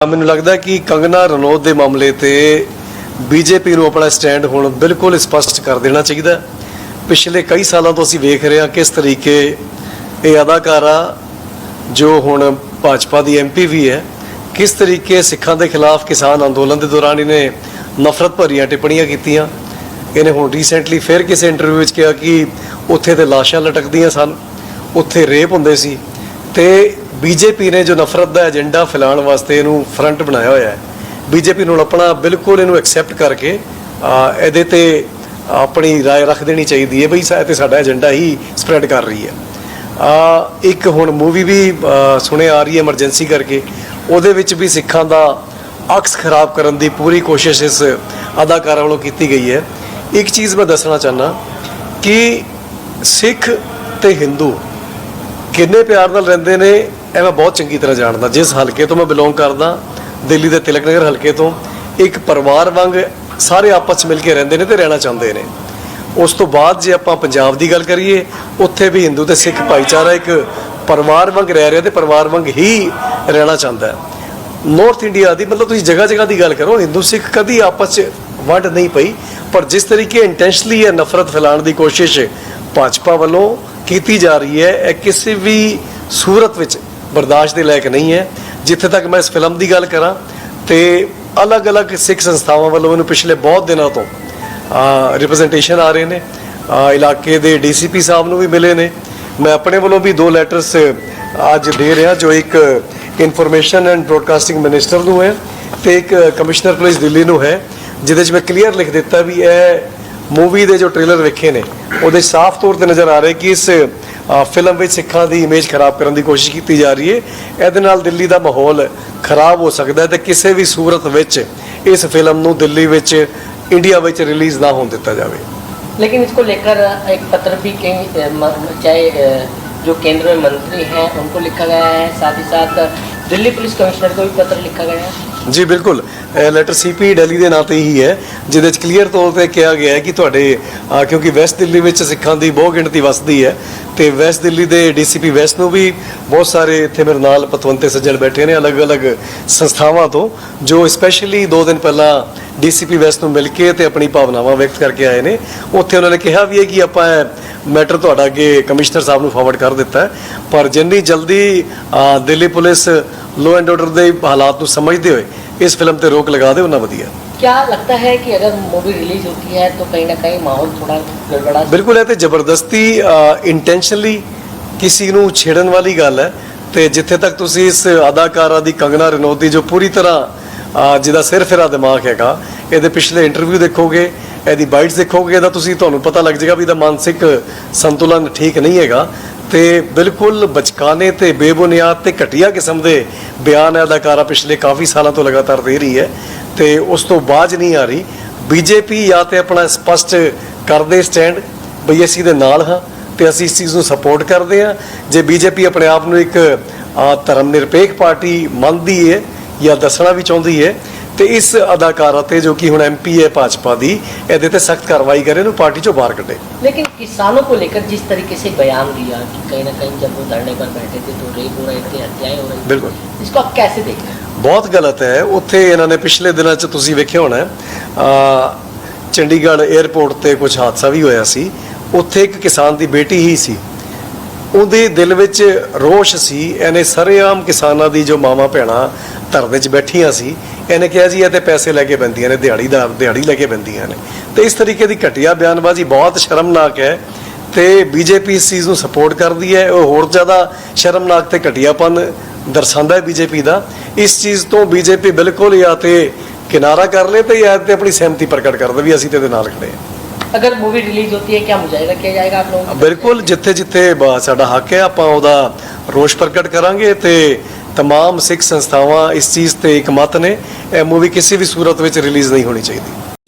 ਮੈਨੂੰ ਲੱਗਦਾ ਕਿ ਕੰਗਨਾ ਰਣੌਤ ਦੇ ਮਾਮਲੇ ਤੇ ਬੀਜੇਪੀ ਨੂੰ ਆਪਣਾ ਸਟੈਂਡ ਹੁਣ ਬਿਲਕੁਲ ਸਪਸ਼ਟ ਕਰ ਦੇਣਾ ਚਾਹੀਦਾ ਪਿਛਲੇ ਕਈ ਸਾਲਾਂ ਤੋਂ ਅਸੀਂ ਵੇਖ ਰਹੇ ਹਾਂ ਕਿਸ ਤਰੀਕੇ ਇਹ ਅਦਾਕਾਰਾ, ਜੋ ਹੁਣ ਭਾਜਪਾ ਦੀ ਐਮਪੀ ਵੀ ਹੈ, ਕਿਸ ਤਰੀਕੇ ਸਿੱਖਾਂ ਦੇ ਖਿਲਾਫ ਕਿਸਾਨ ਅੰਦੋਲਨ ਦੇ ਦੌਰਾਨ ਇਹਨੇ ਨਫ਼ਰਤ ਭਰੀਆਂ ਟਿੱਪਣੀਆਂ ਕੀਤੀਆਂ। ਇਹਨੇ ਹੁਣ ਰੀਸੈਂਟਲੀ ਫਿਰ ਕਿਸੇ ਇੰਟਰਵਿਊ ਵਿੱਚ ਕਿਹਾ ਕਿ ਉੱਥੇ ਤੇ ਲਾਸ਼ਾਂ ਲਟਕਦੀਆਂ ਸਨ, ਉੱਥੇ ਰੇਪ ਹੁੰਦੇ ਸੀ। ਤੇ ਬੀਜੇਪੀ ਨੇ ਜੋ ਨਫ਼ਰਤ ਦਾ ਏਜੰਡਾ ਫੈਲਾਉਣ ਵਾਸਤੇ ਇਹਨੂੰ ਫਰੰਟ ਬਣਾਇਆ ਹੋਇਆ ਹੈ ਬੀਜੇਪੀ ਨੂੰ ਆਪਣਾ ਬਿਲਕੁਲ ਇਹਨੂੰ ਐਕਸੈਪਟ ਕਰਕੇ ਆ, ਇਹਦੇ ਤੇ ਆਪਣੀ رائے ਰੱਖ ਦੇਣੀ ਚਾਹੀਦੀ ਹੈ ਬਈ ਸਾ ਤੇ ਸਾਡਾ ਏਜੰਡਾ ਹੀ ਸਪਰੈਡ ਕਰ ਰਹੀ ਹੈ ਆ ਇੱਕ ਹੁਣ ਮੂਵੀ ਵੀ ਆ, ਸੁਣੇ ਆ ਰਹੀ ਹੈ ਐਮਰਜੈਂਸੀ ਕਰਕੇ ਉਹਦੇ ਵਿੱਚ ਵੀ ਸਿੱਖਾਂ ਦਾ ਅਕਸ ਖਰਾਬ ਕਰਨ ਦੀ ਪੂਰੀ ਕੋਸ਼ਿਸ਼ ਇਸ ਅਦਾਕਾਰਾ ਵੱਲੋਂ ਕੀਤੀ ਗਈ ਹੈ ਇੱਕ ਚੀਜ਼ ਮੈਂ ਦੱਸਣਾ ਚਾਹਨਾ ਕਿ ਸਿੱਖ ਤੇ ਹਿੰਦੂ ਕਿੰਨੇ ਪਿਆਰ ਨਾਲ ਰਹਿੰਦੇ ਨੇ ਇਹ ਮੈਂ ਬਹੁਤ ਚੰਗੀ ਤਰ੍ਹਾਂ ਜਾਣਦਾ। ਜਿਸ ਹਲਕੇ ਤੋਂ ਮੈਂ ਬਿਲੋਂਗ ਕਰਦਾ, ਦਿੱਲੀ ਦੇ ਤਿਲਕ ਨਗਰ ਹਲਕੇ ਤੋਂ, ਇੱਕ ਪਰਿਵਾਰ ਵਾਂਗ ਸਾਰੇ ਆਪਸ 'ਚ ਮਿਲ ਕੇ ਰਹਿੰਦੇ ਨੇ ਤੇ ਰਹਿਣਾ ਚਾਹੁੰਦੇ ਨੇ। ਉਸ ਤੋਂ ਬਾਅਦ ਜੇ ਆਪਾਂ ਪੰਜਾਬ ਦੀ ਗੱਲ ਕਰੀਏ, ਉੱਥੇ ਵੀ ਹਿੰਦੂ ਤੇ ਸਿੱਖ ਭਾਈਚਾਰਾ ਇੱਕ ਪਰਿਵਾਰ ਵਾਂਗ ਰਹਿ ਰਿਹਾ ਤੇ ਪਰਿਵਾਰ ਵਾਂਗ ਹੀ ਰਹਿਣਾ ਚਾਹੁੰਦਾ ਹੈ। ਨਾਰਥ ਇੰਡੀਆ ਦੀ ਮਤਲਬ ਤੁਸੀਂ ਜਗ੍ਹਾ ਜਗ੍ਹਾ ਦੀ ਗੱਲ ਕਰੋ, ਹਿੰਦੂ ਸਿੱਖ ਕਦੀ ਆਪਸ 'ਚ ਵੰਡ ਨਹੀਂ ਪਈ, ਪਰ ਜਿਸ ਤਰੀਕੇ ਇੰਟੈਂਸ਼ਨਲੀ ਇਹ ਨਫ਼ਰਤ ਫੈਲਾਉਣ ਦੀ ਕੋਸ਼ਿਸ਼ ਭਾਜਪਾ ਵੱਲੋਂ ਕੀਤੀ ਜਾ ਰਹੀ ਹੈ, ਇਹ ਕਿਸੇ ਵੀ ਸੂਰਤ ਵਿੱਚ ਬਰਦਾਸ਼ਤ ਦੇ ਲਾਇਕ ਨਹੀਂ ਹੈ। ਜਿੱਥੇ ਤੱਕ ਮੈਂ ਇਸ ਫਿਲਮ ਦੀ ਗੱਲ ਕਰਾਂ ਤੇ ਅਲੱਗ-ਅਲੱਗ ਸਿੱਖ ਸੰਸਥਾਵਾਂ ਵੱਲੋਂ ਮੈਨੂੰ ਪਿਛਲੇ ਬਹੁਤ ਦਿਨਾਂ ਤੋਂ ਰਿਪਰੈਜ਼ੈਂਟੇਸ਼ਨ ਆ ਰਹੇ ਨੇ। ਇਲਾਕੇ ਦੇ ਡੀਸੀਪੀ ਸਾਹਿਬ ਨੂੰ ਵੀ ਮਿਲੇ ਨੇ। ਮੈਂ ਆਪਣੇ ਵੱਲੋਂ ਵੀ ਦੋ ਲੈਟਰਸ ਅੱਜ ਦੇ ਰਿਹਾ, ਜੋ ਇੱਕ ਇਨਫੋਰਮੇਸ਼ਨ ਐਂਡ ਬ੍ਰੋਡਕਾਸਟਿੰਗ ਮਿਨਿਸਟਰ ਨੂੰ ਹੈ ਤੇ ਇੱਕ ਕਮਿਸ਼ਨਰ ਪੁਲਿਸ ਦਿੱਲੀ ਨੂੰ ਹੈ, ਜਿਹਦੇ 'ਚ ਮੈਂ ਕਲੀਅਰ ਲਿਖ ਦਿੱਤਾ ਵੀ ਇਹ ਮੂਵੀ ਦੇ ਜੋ ਟ੍ਰੇਲਰ ਵੇਖੇ ਨੇ ਉਹਦੇ ਸਾਫ਼ ਤੌਰ ਤੇ ਨਜ਼ਰ ਆ ਰਿਹਾ ਕਿ ਇਸ ਅ, ਫਿਲਮ ਵਿੱਚ ਸਿੱਖਾਂ ਦੀ ਇਮੇਜ ਖਰਾਬ ਕਰਨ ਦੀ ਕੋਸ਼ਿਸ਼ ਕੀਤੀ ਜਾ ਰਹੀ ਹੈ ਇਹਦੇ ਨਾਲ ਦਿੱਲੀ ਦਾ ਮਾਹੌਲ ਖਰਾਬ ਹੋ ਸਕਦਾ ਹੈ ਤੇ ਕਿਸੇ ਵੀ ਸੂਰਤ ਵਿੱਚ ਇਸ ਫਿਲਮ ਨੂੰ ਦਿੱਲੀ ਵਿੱਚ ਇੰਡੀਆ ਵਿੱਚ ਰਿਲੀਜ਼ ਨਾ ਹੋਣ ਦਿੱਤਾ ਜਾਵੇ लेकिन इसको लेकर एक पत्र भी कहीं अ, म- चाहे अ, जो केंद्र में मंत्री हैं उनको लिखा गया है साथ ही साथ दिल्ली पुलिस कमिश्नर को भी पत्र लिखा गया है ਜੀ, ਬਿਲਕੁਲ। ਇਹ ਲੈਟਰ ਸੀਪੀ ਦਿੱਲੀ ਦੇ ਨਾਂ ਤੇ ਹੀ ਹੈ, ਜਿਹਦੇ ਵਿੱਚ ਕਲੀਅਰ ਤੌਰ ਤੇ ਕਿਹਾ ਗਿਆ ਹੈ ਕਿ ਤੁਹਾਡੇ ਕਿਉਂਕਿ ਵੈਸਟ ਦਿੱਲੀ ਵਿੱਚ ਸਿੱਖਾਂ ਦੀ ਬਹੁ ਗਿਣਤੀ ਵਸਦੀ ਹੈ, ਤੇ ਵੈਸਟ ਦਿੱਲੀ ਦੇ ਡੀਸੀਪੀ ਵੈਸਟ ਨੂੰ ਵੀ ਬਹੁਤ ਸਾਰੇ ਇੱਥੇ ਮੇਰੇ ਨਾਲ ਪਤਵੰਤੇ ਸੱਜਣ ਬੈਠੇ ਨੇ ਅਲੱਗ-ਅਲੱਗ ਸੰਸਥਾਵਾਂ ਤੋਂ, ਜੋ ਸਪੈਸ਼ਲੀ 2 ਦਿਨ ਪਹਿਲਾਂ ਡੀਸੀਪੀ ਵੈਸਟ ਨੂੰ ਮਿਲ ਕੇ ਤੇ ਆਪਣੀ ਭਾਵਨਾਵਾਂ ਵਿਅਕਤ ਕਰਕੇ ਆਏ ਨੇ। ਉੱਥੇ ਉਹਨਾਂ ਨੇ ਕਿਹਾ ਵੀ ਹੈ ਕਿ ਆਪਾਂ ਮੈਟਰ ਤੁਹਾਡਾ ਅੱਗੇ ਕਮਿਸ਼ਨਰ ਸਾਹਿਬ ਨੂੰ ਫਾਰਵਰਡ ਕਰ ਦਿੱਤਾ ਹੈ ਪਰ ਜਿੰਨੀ ਜਲਦੀ ਅਹ, Delhi police law and order ਦੇ ਹਾਲਾਤ ਨੂੰ ਸਮਝਦੇ ਹੋਏ ਇਸ ਫਿਲਮ ਤੇ ਰੋਕ ਲਗਾ ਦੇ ਉਹਨਾਂ ਵਧੀਆ क्या लगता है कि अगर मूवी रिलीज होती है तो कहीं ना कहीं माहौल थोड़ा गड़बड़ा ਬਿਲਕੁਲ ਇਹ ਤੇ ਜ਼ਬਰਦਸਤੀ ਇੰਟੈਂਸ਼ਨਲੀ ਕਿਸੇ ਨੂੰ ਛੇੜਨ ਵਾਲੀ ਗੱਲ ਹੈ ਤੇ ਜਿੱਥੇ ਤੱਕ ਤੁਸੀਂ ਇਸ ਅਦਾਕਾਰਾ ਦੀ ਕੰਗਨਾ ਰਣੌਤ ਦੀ ਜੋ ਪੂਰੀ ਤਰ੍ਹਾਂ ਅਹ, ਜਿਹਦਾ ਸਿਰ ਫਿਰਾ ਦਿਮਾਗ ਹੈਗਾ, ਇਹਦੇ ਪਿਛਲੇ ਇੰਟਰਵਿਊ ਦੇਖੋਗੇ, ਇਹਦੀ ਬਾਈਟਸ ਦੇਖੋਗੇ, ਇਹਦਾ ਤੁਸੀਂ, ਤੁਹਾਨੂੰ ਪਤਾ ਲੱਗ ਜਾਏਗਾ ਵੀ ਇਹਦਾ ਮਾਨਸਿਕ ਸੰਤੁਲਨ ਠੀਕ ਨਹੀਂ ਹੈਗਾ। ਤੇ ਬਿਲਕੁਲ ਬਚਕਾਨੇ ਤੇ ਬੇਬੁਨਿਆਦ ਤੇ ਘਟੀਆ ਕਿਸਮ ਦੇ ਬਿਆਨ ਅਦਾਕਾਰਾ ਪਿਛਲੇ ਕਾਫੀ ਸਾਲਾਂ ਤੋਂ ਲਗਾਤਾਰ ਦੇ ਰਹੀ ਹੈ। ਤੇ ਉਸ ਤੋਂ ਬਾਅਦ ਨਹੀਂ ਆ ਰਹੀ। ਬੀਜੇਪੀ ਜਾਂ ਤੇ ਆਪਣਾ ਸਪਸ਼ਟ ਕਰਦੇ ਸਟੈਂਡ ਬਈ ਅਸੀਂ ਦੇ ਨਾਲ ਹਾਂ ਤੇ ਅਸੀਂ ਇਸ ਚੀਜ਼ ਨੂੰ ਸਪੋਰਟ ਕਰਦੇ ਹਾਂ। ਜੇ ਬੀਜੇਪੀ ਆਪਣੇ ਆਪ ਨੂੰ ਇੱਕ ਧਰਮ ਨਿਰਪੇਖ ਪਾਰਟੀ ਮੰਨਦੀ ਹੈ ਜਾਂ ਦੱਸਣਾ ਵੀ ਚਾਹੁੰਦੀ ਹੈ ਤੇ ਇਸ ਅਦਾਕਾਰਾ ਤੇ ਜੋ ਕਿ ਹੁਣ ਐਮਪੀ ਹੈ ਭਾਜਪਾ ਦੀ ਇਹਦੇ ਤੇ ਸਖਤ ਕਾਰਵਾਈ ਕਰੇ ਨੂੰ ਪਾਰਟੀ ਚੋਂ ਬਾਹਰ ਕੱਢੇ। लेकिन किसानों को लेकर जिस तरीके से बयान दिया कि कहीं ना कहीं जब वो धरने पर बैठे थे तो रेप हो रहे थे हत्याएं हो ਬਿਲਕੁਲ। थी इसको आप कैसे देखते ਬਹੁਤ ਗਲਤ ਹੈ। ਉੱਥੇ ਇਹਨਾਂ ਨੇ ਪਿਛਲੇ ਦਿਨਾਂ 'ਚ ਤੁਸੀਂ ਵੇਖਿਆ ਹੋਣਾ ਆ ਚੰਡੀਗੜ੍ਹ 에ਅਰਪੋਰਟ ਤੇ ਕੁਝ ਹਾਦਸਾ ਵੀ ਹੋਇਆ ਸੀ। ਉੱਥੇ ਇੱਕ ਕਿਸਾਨ ਦੀ ਬੇਟੀ ਹੀ ਸੀ। ਉਹਦੇ ਦਿਲ ਵਿੱਚ ਰੋਸ਼ ਸੀ, ਇਹਨੇ ਸਰੇਆਮ ਕਿਸਾਨਾਂ ਦੀ ਜੋ ਮਾਵਾਂ ਭੈਣਾਂ ਧਰਨੇ 'ਚ ਬੈਠੀਆਂ ਸੀ, ਇਹਨੇ ਕਿਹਾ ਜੀ ਇਹ ਤੇ ਪੈਸੇ ਲੈ ਕੇ ਬੰਦੀਆਂ ਨੇ ਦਿਹਾੜੀਦਾਰ ਦਿਹਾੜੀ ਲੈ ਕੇ ਬੰਦੀਆਂ ਨੇ। ਤੇ ਇਸ ਤਰੀਕੇ ਦੀ ਘਟੀਆ ਬਿਆਨਬਾਜ਼ੀ ਬਹੁਤ ਸ਼ਰਮਨਾਕ ਹੈ ਤੇ ਬੀਜੇਪੀ ਇਸ ਚੀਜ਼ ਨੂੰ ਸਪੋਰਟ ਕਰਦੀ ਹੈ, ਉਹ ਹੋਰ ਜ਼ਿਆਦਾ ਸ਼ਰਮਨਾਕ ਤੇ ਘਟੀਆਪਨ ਦਰਸਾਉਂਦਾ ਹੈ ਬੀਜੇਪੀ ਦਾ। ਇਸ ਚੀਜ਼ ਤੋਂ ਬੀਜੇਪੀ ਬਿਲਕੁਲ ਜਾਂ ਤੇ ਕਿਨਾਰਾ ਕਰ ਲੇ ਤੇ ਜਾਂ ਤੇ ਆਪਣੀ ਸਹਿਮਤੀ ਪ੍ਰਗਟ ਕਰ ਦੇ ਵੀ ਅਸੀਂ ਤੇ ਇਹਦੇ ਨਾਲ ਖੜੇ ਹਾਂ। अगर मूवी रिलीज होती है क्या मुजाहिदा किया जाएगा आप लोगों की तरफ से? ਬਿਲਕੁਲ ਜਿੱਥੇ ਜਿੱਥੇ ਬ- ਸਾਡਾ ਹੱਕ ਹੈ ਆਪਾਂ ਉਹਦਾ ਰੋਸ਼ ਪ੍ਰਗਟ ਕਰਾਂਗੇ ਤੇ तमाम ਸਿੱਖ ਸੰਸਥਾਵਾਂ ਇਸ ਚੀਜ਼ ਤੇ ਇਕਮਤ ਨੇ ਇਹ ਮੂਵੀ ਕਿਸੇ ਵੀ ਸੂਰਤ ਵਿੱਚ ਰਿਲੀਜ਼ ਨਹੀਂ ਹੋਣੀ ਚਾਹੀਦੀ